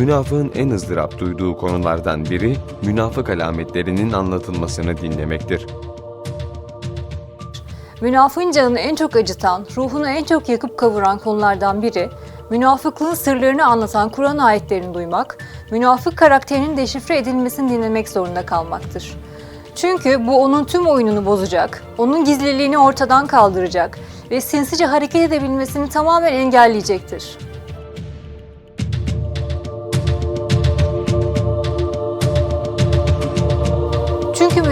Münafığın en ızdırap duyduğu konulardan biri, münafık alametlerinin anlatılmasını dinlemektir. Münafığın canını en çok acıtan, ruhunu en çok yakıp kavuran konulardan biri, münafıklığın sırlarını anlatan Kur'an ayetlerini duymak, münafık karakterinin deşifre edilmesini dinlemek zorunda kalmaktır. Çünkü bu onun tüm oyununu bozacak, onun gizliliğini ortadan kaldıracak ve sinsice hareket edebilmesini tamamen engelleyecektir.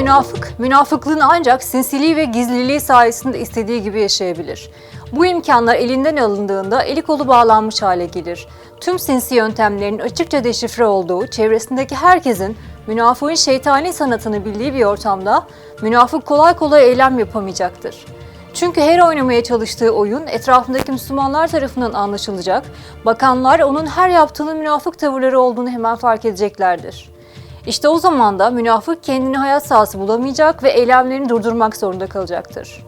Münafık, münafıklığını ancak sinsiliği ve gizliliği sayesinde istediği gibi yaşayabilir. Bu imkanlar elinden alındığında eli kolu bağlanmış hale gelir. Tüm sinsi yöntemlerin açıkça deşifre olduğu, çevresindeki herkesin münafığın şeytani sanatını bildiği bir ortamda münafık kolay kolay eylem yapamayacaktır. Çünkü her oynamaya çalıştığı oyun etrafındaki Müslümanlar tarafından anlaşılacak, bakanlar onun her yaptığının münafık tavırları olduğunu hemen fark edeceklerdir. İşte o zaman da münafık kendini hayat sahası bulamayacak ve eylemlerini durdurmak zorunda kalacaktır.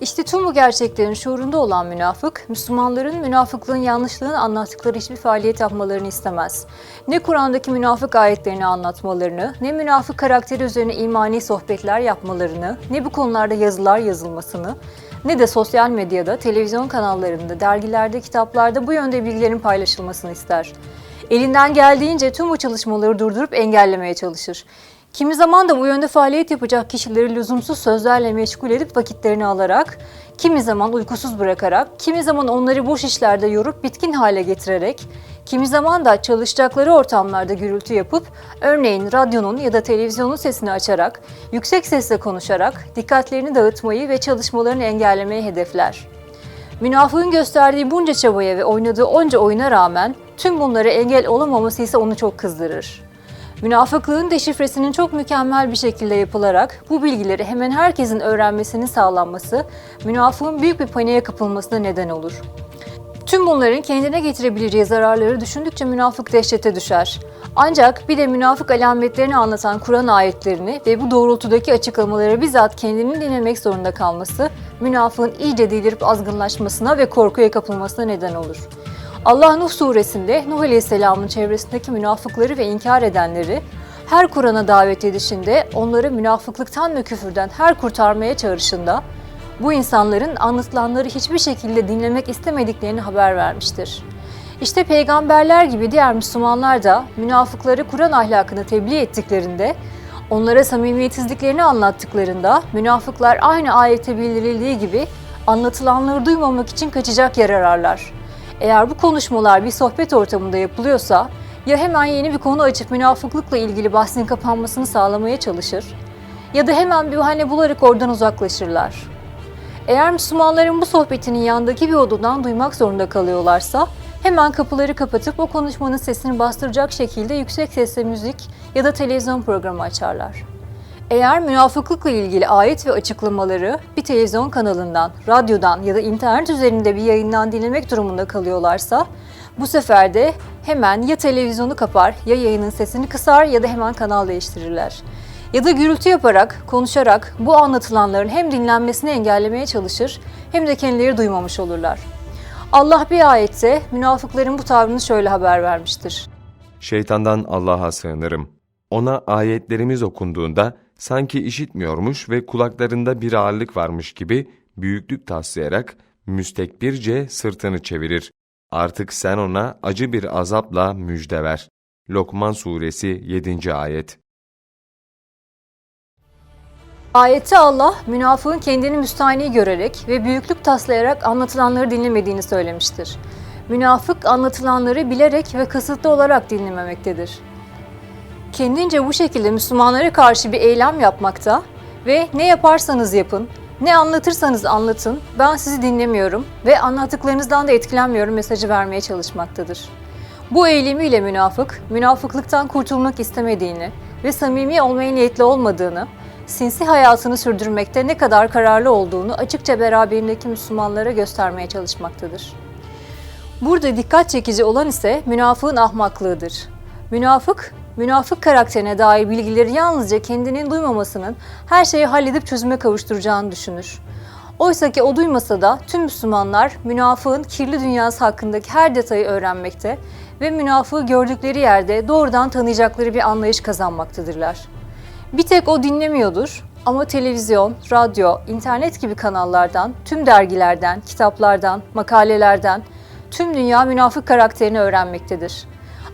İşte tüm bu gerçeklerin şuurunda olan münafık, Müslümanların münafıklığın yanlışlığını anlattıkları hiçbir faaliyet yapmalarını istemez. Ne Kur'an'daki münafık ayetlerini anlatmalarını, ne münafık karakteri üzerine imani sohbetler yapmalarını, ne bu konularda yazılar yazılmasını, ne de sosyal medyada, televizyon kanallarında, dergilerde, kitaplarda bu yönde bilgilerin paylaşılmasını ister. Elinden geldiğince tüm bu çalışmaları durdurup engellemeye çalışır. Kimi zaman da bu yönde faaliyet yapacak kişileri lüzumsuz sözlerle meşgul edip vakitlerini alarak, kimi zaman uykusuz bırakarak, kimi zaman onları boş işlerde yorup bitkin hale getirerek, kimi zaman da çalışacakları ortamlarda gürültü yapıp, örneğin radyonun ya da televizyonun sesini açarak, yüksek sesle konuşarak dikkatlerini dağıtmayı ve çalışmalarını engellemeyi hedefler. Münafığın gösterdiği bunca çabaya ve oynadığı onca oyuna rağmen tüm bunlara engel olamaması ise onu çok kızdırır. Münafıklığın deşifresinin çok mükemmel bir şekilde yapılarak bu bilgileri hemen herkesin öğrenmesinin sağlanması, münafığın büyük bir paniğe kapılmasına neden olur. Tüm bunların kendine getirebileceği zararları düşündükçe münafık dehşete düşer. Ancak bir de münafık alametlerini anlatan Kur'an ayetlerini ve bu doğrultudaki açıklamaları bizzat kendinin dinlemek zorunda kalması, münafığın iyice delirip azgınlaşmasına ve korkuya kapılmasına neden olur. Allah Nuh suresinde Nuh Aleyhisselam'ın çevresindeki münafıkları ve inkar edenleri her Kur'an'a davet edişinde onları münafıklıktan ve küfürden her kurtarmaya çağrışında bu insanların anlatılanları hiçbir şekilde dinlemek istemediklerini haber vermiştir. İşte peygamberler gibi diğer Müslümanlar da münafıkları Kur'an ahlakını tebliğ ettiklerinde, onlara samimiyetsizliklerini anlattıklarında münafıklar aynı ayette bildirildiği gibi anlatılanları duymamak için kaçacak yer ararlar. Eğer bu konuşmalar bir sohbet ortamında yapılıyorsa ya hemen yeni bir konu açıp münafıklıkla ilgili bahsin kapanmasını sağlamaya çalışır ya da hemen bir bahane bularak oradan uzaklaşırlar. Eğer Müslümanların bu sohbetinin yandaki bir odadan duymak zorunda kalıyorlarsa hemen kapıları kapatıp o konuşmanın sesini bastıracak şekilde yüksek sesle müzik ya da televizyon programı açarlar. Eğer münafıklıkla ilgili ayet ve açıklamaları bir televizyon kanalından, radyodan ya da internet üzerinde bir yayından dinlemek durumunda kalıyorlarsa bu sefer de hemen ya televizyonu kapar ya yayının sesini kısar ya da hemen kanal değiştirirler. Ya da gürültü yaparak, konuşarak bu anlatılanların hem dinlenmesini engellemeye çalışır hem de kendileri duymamış olurlar. Allah bir ayette münafıkların bu tavrını şöyle haber vermiştir. Şeytandan Allah'a sığınırım. Ona ayetlerimiz okunduğunda sanki işitmiyormuş ve kulaklarında bir ağırlık varmış gibi büyüklük taslayarak müstekbirce sırtını çevirir. Artık sen ona acı bir azapla müjde ver. Lokman Suresi 7. Ayet Ayette Allah, münafığın kendini müstahni görerek ve büyüklük taslayarak anlatılanları dinlemediğini söylemiştir. Münafık anlatılanları bilerek ve kasıtlı olarak dinlememektedir. Kendince bu şekilde Müslümanlara karşı bir eylem yapmakta ve ne yaparsanız yapın, ne anlatırsanız anlatın, ben sizi dinlemiyorum ve anlattıklarınızdan da etkilenmiyorum mesajı vermeye çalışmaktadır. Bu eylemiyle münafık, münafıklıktan kurtulmak istemediğini ve samimi olmaya niyetli olmadığını, sinsi hayatını sürdürmekte ne kadar kararlı olduğunu açıkça beraberindeki Müslümanlara göstermeye çalışmaktadır. Burada dikkat çekici olan ise münafığın ahmaklığıdır. Münafık, münafık karakterine dair bilgileri yalnızca kendinin duymamasının her şeyi halledip çözüme kavuşturacağını düşünür. Oysa ki o duymasa da tüm Müslümanlar münafığın kirli dünyası hakkındaki her detayı öğrenmekte ve münafığı gördükleri yerde doğrudan tanıyacakları bir anlayış kazanmaktadırlar. Bir tek o dinlemiyordur ama televizyon, radyo, internet gibi kanallardan, tüm dergilerden, kitaplardan, makalelerden tüm dünya münafık karakterini öğrenmektedir.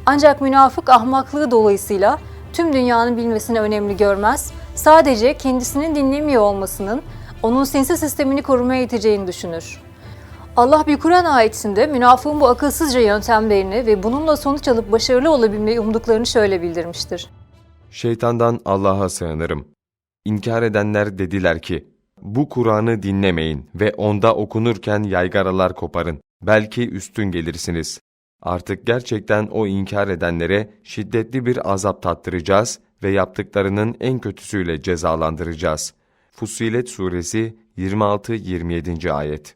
Ancak münafık ahmaklığı dolayısıyla tüm dünyanın bilmesini önemli görmez, sadece kendisinin dinlemiyor olmasının onun sinsi sistemini korumaya yeteceğini düşünür. Allah bir Kur'an ayetinde münafığın bu akılsızca yöntemlerini ve bununla sonuç alıp başarılı olabilmeyi umduklarını şöyle bildirmiştir. Şeytandan Allah'a sığınırım. İnkar edenler dediler ki, bu Kur'an'ı dinlemeyin ve onda okunurken yaygaralar koparın. Belki üstün gelirsiniz. Artık gerçekten o inkar edenlere şiddetli bir azap tattıracağız ve yaptıklarının en kötüsüyle cezalandıracağız. Fussilet Suresi 26-27. ayet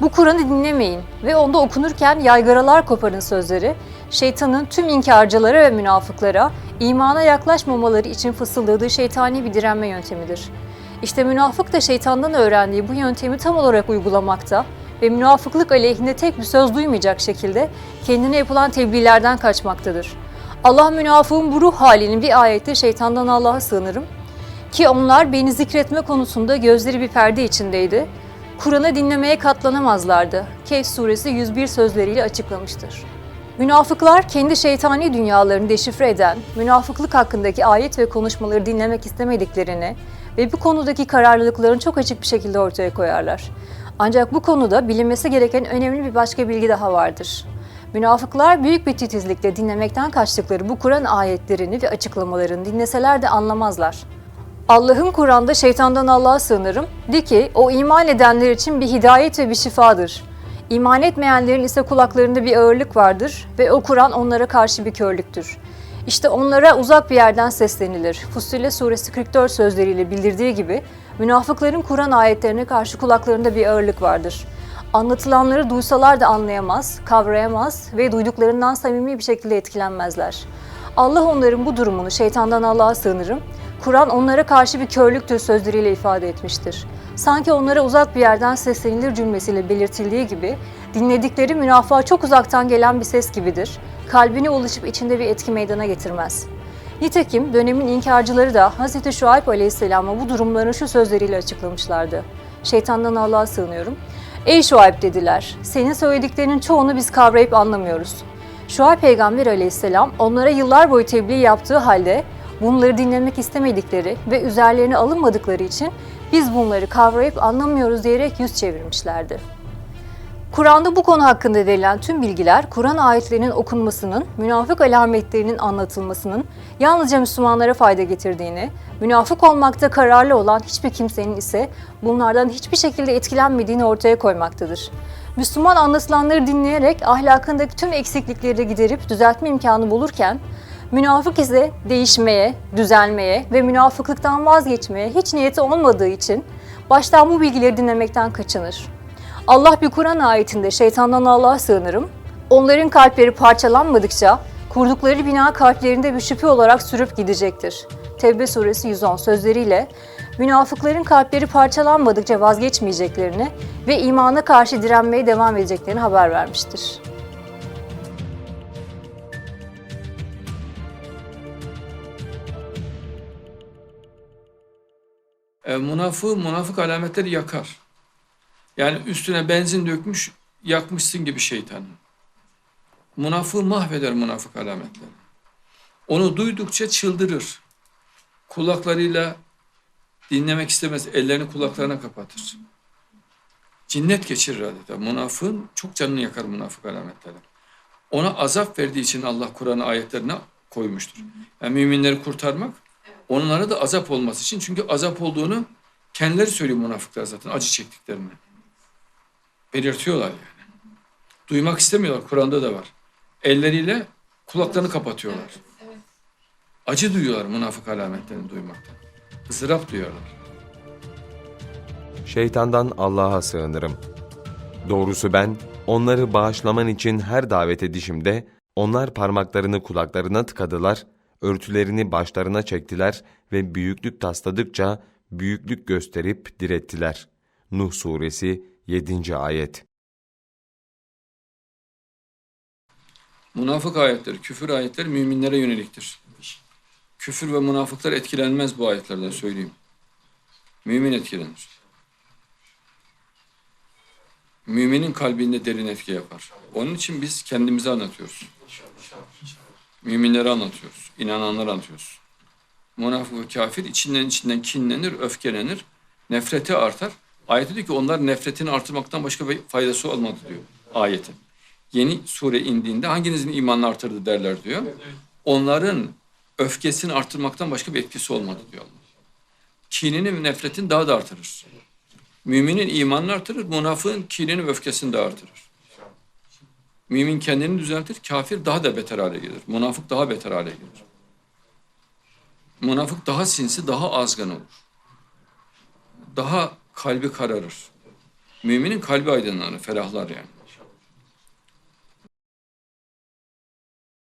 Bu Kur'an'ı dinlemeyin ve onda okunurken yaygaralar koparın sözleri, şeytanın tüm inkarcılara ve münafıklara imana yaklaşmamaları için fısıldadığı şeytani bir direnme yöntemidir. İşte münafık da şeytandan öğrendiği bu yöntemi tam olarak uygulamakta ve münafıklık aleyhinde tek bir söz duymayacak şekilde kendine yapılan tebliğlerden kaçmaktadır. Allah münafığın bu ruh halini bir ayette şeytandan Allah'a sığınırım ki onlar beni zikretme konusunda gözleri bir perde içindeydi. Kur'an'ı dinlemeye katlanamazlardı. Kehf suresi 101 sözleriyle açıklamıştır. Münafıklar kendi şeytani dünyalarını deşifre eden, münafıklık hakkındaki ayet ve konuşmaları dinlemek istemediklerini ve bu konudaki kararlılıklarını çok açık bir şekilde ortaya koyarlar. Ancak bu konuda bilinmesi gereken önemli bir başka bilgi daha vardır. Münafıklar büyük bir titizlikle dinlemekten kaçtıkları bu Kur'an ayetlerini ve açıklamalarını dinleseler de anlamazlar. Allah'ın Kur'an'da şeytandan Allah'a sığınırım. De ki o iman edenler için bir hidayet ve bir şifadır. İman etmeyenlerin ise kulaklarında bir ağırlık vardır ve o Kur'an onlara karşı bir körlüktür. İşte onlara uzak bir yerden seslenilir. Fussilet suresi 44 sözleriyle bildirdiği gibi münafıkların Kur'an ayetlerine karşı kulaklarında bir ağırlık vardır. Anlatılanları duysalar da anlayamaz, kavrayamaz ve duyduklarından samimi bir şekilde etkilenmezler. Allah onların bu durumunu şeytandan Allah'a sığınırım. Kur'an onlara karşı bir körlüktür sözleriyle ifade etmiştir. Sanki onlara uzak bir yerden seslenilir cümlesiyle belirtildiği gibi dinledikleri münafığa çok uzaktan gelen bir ses gibidir. Kalbine ulaşıp içinde bir etki meydana getirmez. Nitekim dönemin inkarcıları da Hz. Şuayb Aleyhisselam'a bu durumlarını şu sözleriyle açıklamışlardı. Şeytandan Allah'a sığınıyorum. Ey Şuayb dediler, senin söylediklerinin çoğunu biz kavrayıp anlamıyoruz. Şuayb Peygamber Aleyhisselam onlara yıllar boyu tebliğ yaptığı halde bunları dinlemek istemedikleri ve üzerlerine alınmadıkları için biz bunları kavrayıp anlamıyoruz diyerek yüz çevirmişlerdi. Kur'an'da bu konu hakkında verilen tüm bilgiler, Kur'an ayetlerinin okunmasının, münafık alametlerinin anlatılmasının yalnızca Müslümanlara fayda getirdiğini, münafık olmakta kararlı olan hiçbir kimsenin ise bunlardan hiçbir şekilde etkilenmediğini ortaya koymaktadır. Müslüman anlatılanları dinleyerek ahlakındaki tüm eksiklikleri giderip düzeltme imkanı bulurken, Münafık ise değişmeye, düzelmeye ve münafıklıktan vazgeçmeye hiç niyeti olmadığı için baştan bu bilgileri dinlemekten kaçınır. Allah bir Kur'an ayetinde şeytandan Allah'a sığınırım. Onların kalpleri parçalanmadıkça kurdukları bina kalplerinde bir şüphe olarak sürüp gidecektir. Tevbe suresi 110 sözleriyle münafıkların kalpleri parçalanmadıkça vazgeçmeyeceklerini ve imana karşı direnmeye devam edeceklerini haber vermiştir. E, münafığı, münafık alametleri yakar. Yani üstüne benzin dökmüş, yakmışsın gibi şeytan. Münafığı mahveder münafık alametleri. Onu duydukça çıldırır. Kulaklarıyla dinlemek istemez, ellerini kulaklarına kapatır. Cinnet geçirir adeta. Münafığın çok canını yakar münafık alametleri. Ona azap verdiği için Allah Kur'an ayetlerine koymuştur. Yani müminleri kurtarmak, onlara da azap olması için. Çünkü azap olduğunu kendileri söylüyor münafıklar zaten acı çektiklerini. Belirtiyorlar yani. Duymak istemiyorlar. Kur'an'da da var. Elleriyle kulaklarını kapatıyorlar. Acı duyuyorlar münafık alametlerini duymaktan. Izdırap duyuyorlar. Şeytandan Allah'a sığınırım. Doğrusu ben, onları bağışlaman için her davet edişimde, onlar parmaklarını kulaklarına tıkadılar, örtülerini başlarına çektiler ve büyüklük tasladıkça büyüklük gösterip direttiler. Nuh Suresi 7. Ayet Münafık ayetleri, küfür ayetleri müminlere yöneliktir. Küfür ve münafıklar etkilenmez bu ayetlerden söyleyeyim. Mümin etkilenir. Müminin kalbinde derin etki yapar. Onun için biz kendimizi anlatıyoruz. Müminleri anlatıyoruz. inananları anlatıyoruz. Münafık ve kafir içinden içinden kinlenir, öfkelenir. Nefreti artar. Ayet diyor ki onlar nefretini artırmaktan başka bir faydası olmadı diyor ayetin. Yeni sure indiğinde hanginizin imanını artırdı derler diyor. Onların öfkesini artırmaktan başka bir etkisi olmadı diyor Allah. Kinini ve nefretin daha da artırır. Müminin imanını artırır, münafığın kinini ve öfkesini de artırır. Mümin kendini düzeltir, kafir daha da beter hale gelir. Münafık daha beter hale gelir. Münafık daha sinsi, daha azgın olur. Daha kalbi kararır. Müminin kalbi aydınlanır, ferahlar yani.